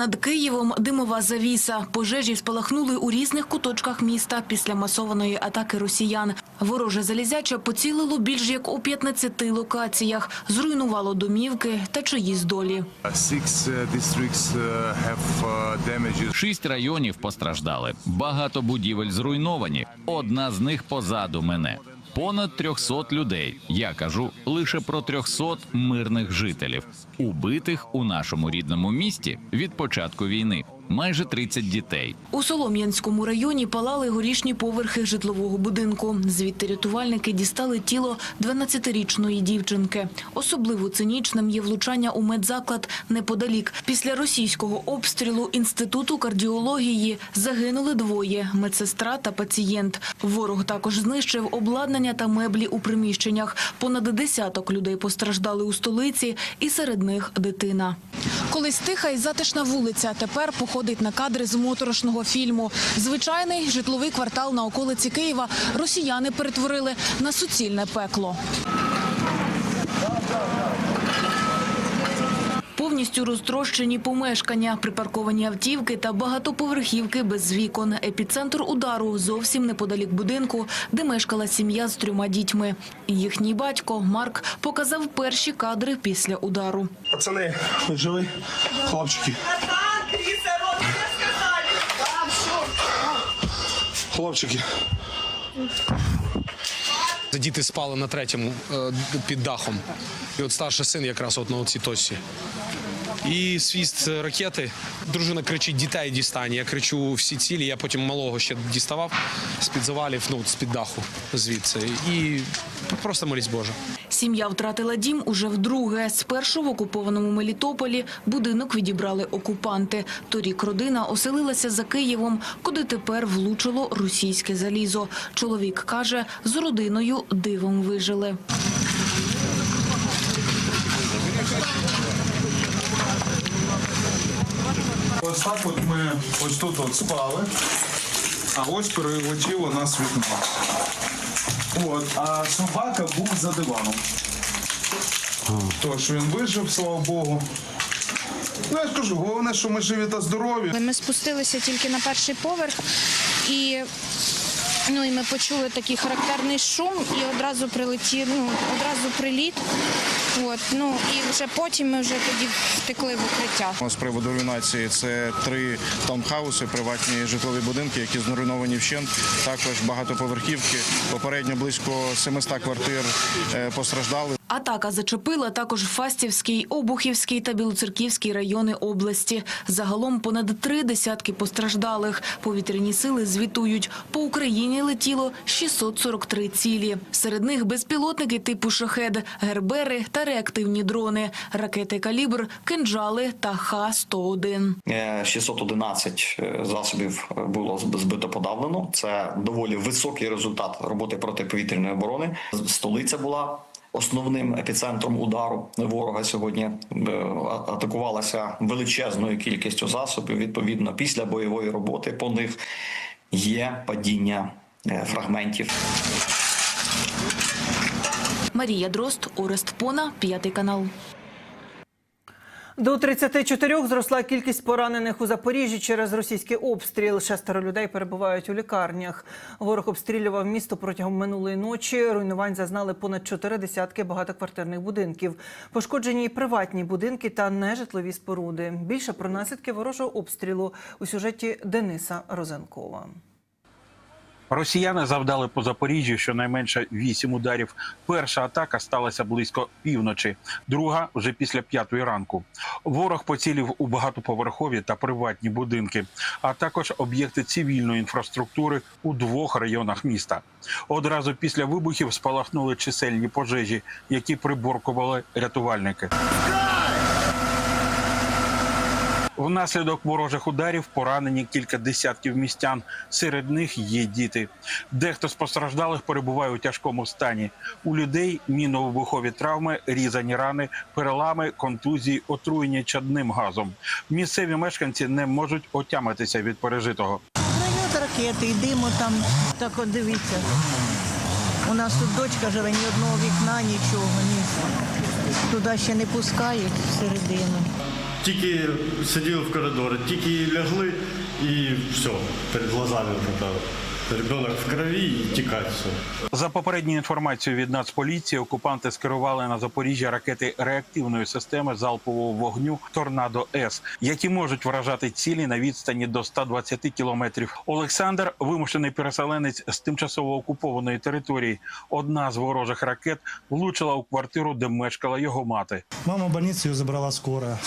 Над Києвом димова завіса. Пожежі спалахнули у різних куточках міста після масованої атаки росіян. Вороже залізяча поцілило більш як у 15 локаціях, зруйнувало домівки та чиїсь долі. Uh, uh, uh. Шість районів постраждали. Багато будівель зруйновані. Одна з них позаду мене. Понад 300 людей. Я кажу лише про 300 мирних жителів, убитих у нашому рідному місті від початку війни. Майже 30 дітей. У Солом'янському районі палали горішні поверхи житлового будинку. Звідти рятувальники дістали тіло 12-річної дівчинки. Особливо цинічним є влучання у медзаклад неподалік. Після російського обстрілу інституту кардіології загинули двоє – медсестра та пацієнт. Ворог також знищив обладнання та меблі у приміщеннях. Понад десяток людей постраждали у столиці, і серед них дитина. Колись тиха і затишна вулиця тепер походить на кадри з моторошного фільму. Звичайний житловий квартал на околиці Києва росіяни перетворили на суцільне пекло. Повністю розтрощені помешкання, припарковані автівки та багатоповерхівки без вікон. Епіцентр удару зовсім неподалік будинку, де мешкала сім'я з трьома дітьми. Їхній батько Марк показав перші кадри після удару. Пацани, ви живі? Хлопчики. Хлопчики. Діти спали на третьому е, під дахом. І от старший син якраз от на цій точці. І свіст ракети. Дружина кричить: дітей дістань. Я кричу всі цілі. Я потім малого ще діставав з-під завалів, ну з-під даху звідси. І просто молісь Боже. Сім'я втратила дім уже вдруге. Спершу в окупованому Мелітополі будинок відібрали окупанти. Торік родина оселилася за Києвом, куди тепер влучило російське залізо. Чоловік каже, з родиною дивом вижили. Ось так от ми ось тут от спали, а ось прилетіло нас вікно. От, а собака був за диваном. Тож він вижив, слава Богу. Ну, я скажу, головне, що ми живі та здорові. Ми спустилися тільки на перший поверх і. Ну і ми почули такий характерний шум, і одразу прилетів, ну одразу приліт. От ну і вже потім ми вже тоді втекли в укриття. З приводу руйнації це три таунхауси, приватні житлові будинки, які зруйновані вщент. Також багатоповерхівки. Попередньо близько 700 квартир е, постраждали. Атака зачепила також Фастівський, Обухівський та Білоцерківський райони області. Загалом понад три десятки постраждалих. Повітряні сили звітують. По Україні летіло 643 цілі. Серед них безпілотники типу «Шахед», гербери та реактивні дрони, ракети «Калібр», кинджали та Х-101. Е, 611 е, засобів е, було збито подавлено. Це доволі високий результат роботи протиповітряної оборони. Столиця була основним епіцентром удару ворога сьогодні. Е, Атакувалася величезною кількістю засобів. Відповідно, після бойової роботи по них є падіння е, фрагментів. Марія Дрозд, Орест Пона, п'ятий канал. До 34 зросла кількість поранених у Запоріжжі через російський обстріл. Шестеро людей перебувають у лікарнях. Ворог обстрілював місто протягом минулої ночі. Руйнувань зазнали понад чотири десятки багатоквартирних будинків. Пошкоджені і приватні будинки та нежитлові споруди. Більше про наслідки ворожого обстрілу у сюжеті Дениса Розенкова. Росіяни завдали по Запоріжжю щонайменше вісім ударів. Перша атака сталася близько півночі, друга вже після п'ятої ранку. Ворог поцілив у багатоповерхові та приватні будинки, а також об'єкти цивільної інфраструктури у двох районах міста. Одразу після вибухів спалахнули чисельні пожежі, які приборкували рятувальники. Внаслідок ворожих ударів поранені кілька десятків містян. Серед них є діти. Дехто з постраждалих перебуває у тяжкому стані. У людей мінно-вибухові травми, різані рани, перелами, контузії, отруєння чадним газом. Місцеві мешканці не можуть отямитися від пережитого. Прильот ракети і диму там. Так от дивіться. У нас тут дочка живе, ні одного вікна, нічого. Ні. Туди ще не пускають всередину. Тільки сиділи в коридорі, тільки лягли і все, перед глазами вот. Ребенок в крові і тікать все. За попередньою інформацією від Нацполіції, окупанти скерували на Запоріжжя ракети реактивної системи залпового вогню Торнадо С, які можуть вражати цілі на відстані до 120 кілометрів. Олександр, вимушений переселенець з тимчасово окупованої території. Одна з ворожих ракет влучила у квартиру, де мешкала його мати. Мама в больниці її забрала скора.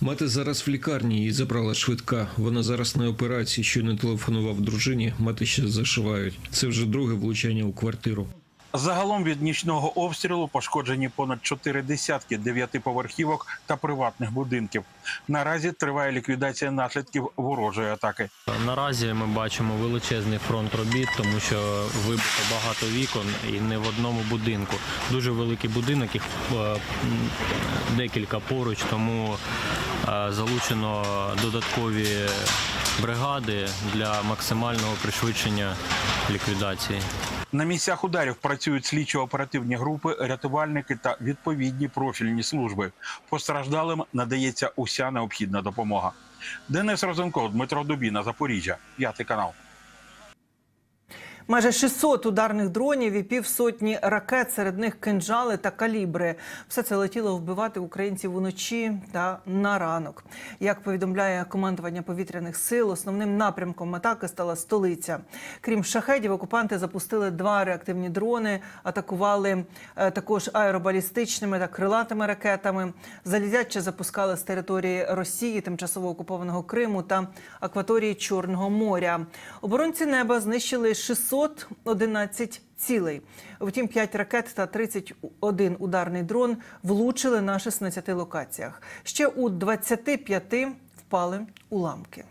Мати зараз в лікарні її забрала швидка. Вона зараз на операції. що не телефонував дружині. Мати ще зашивають. Це вже друге влучання у квартиру. Загалом від нічного обстрілу пошкоджені понад чотири десятки дев'ятиповерхівок та приватних будинків. Наразі триває ліквідація наслідків ворожої атаки. Наразі ми бачимо величезний фронт робіт, тому що вибито багато вікон і не в одному будинку. Дуже великий будинок, їх е, декілька поруч, тому е, залучено додаткові бригади для максимального пришвидшення ліквідації. На місцях ударів працюють слідчо-оперативні групи, рятувальники та відповідні профільні служби. Постраждалим надається уся необхідна допомога. Денис Розенков, Дмитро Дубіна, Запоріжжя, п'ятий канал. Майже 600 ударних дронів і півсотні ракет, серед них кинджали та калібри. Все це летіло вбивати українців уночі та на ранок. Як повідомляє командування повітряних сил, основним напрямком атаки стала столиця. Крім шахедів, окупанти запустили два реактивні дрони, атакували е, також аеробалістичними та крилатими ракетами. Залізяче запускали з території Росії, тимчасово окупованого Криму та акваторії Чорного моря. Оборонці неба знищили 611 цілей. Втім, 5 ракет та 31 ударний дрон влучили на 16 локаціях. Ще у 25 впали уламки.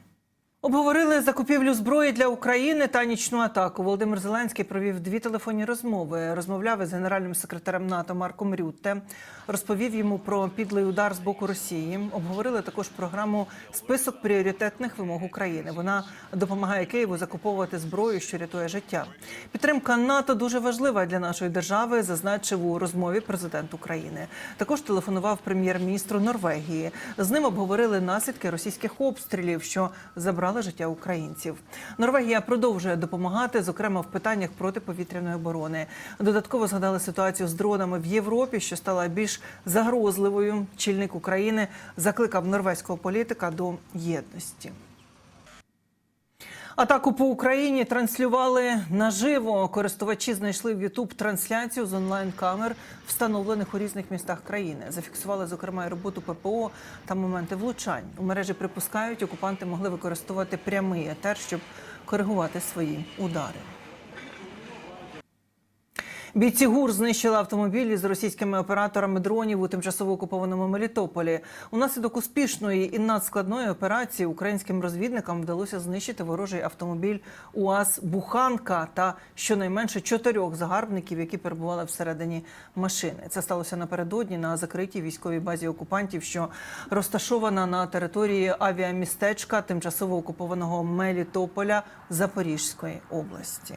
Обговорили закупівлю зброї для України та нічну атаку. Володимир Зеленський провів дві телефонні розмови. Розмовляв із генеральним секретарем НАТО Марком Рютте. Розповів йому про підлий удар з боку Росії. Обговорили також програму список пріоритетних вимог України. Вона допомагає Києву закуповувати зброю, що рятує життя. Підтримка НАТО дуже важлива для нашої держави, зазначив у розмові президент України. Також телефонував прем'єр-міністру Норвегії. З ним обговорили наслідки російських обстрілів, що забрали життя українців. Норвегія продовжує допомагати, зокрема в питаннях протиповітряної оборони. Додатково згадали ситуацію з дронами в Європі, що стала більш загрозливою. Чільник України закликав норвезького політика до єдності. Атаку по Україні транслювали наживо. Користувачі знайшли в Ютуб трансляцію з онлайн-камер, встановлених у різних містах країни. Зафіксували зокрема і роботу ППО та моменти влучань. У мережі припускають, окупанти могли використовувати прямий етер, щоб коригувати свої удари. Бійці ГУР знищили автомобілі з російськими операторами дронів у тимчасово окупованому Мелітополі. Унаслідок успішної і надскладної операції українським розвідникам вдалося знищити ворожий автомобіль УАЗ Буханка та щонайменше чотирьох загарбників, які перебували всередині машини. Це сталося напередодні на закритій військовій базі окупантів, що розташована на території авіамістечка тимчасово окупованого Мелітополя Запорізької області.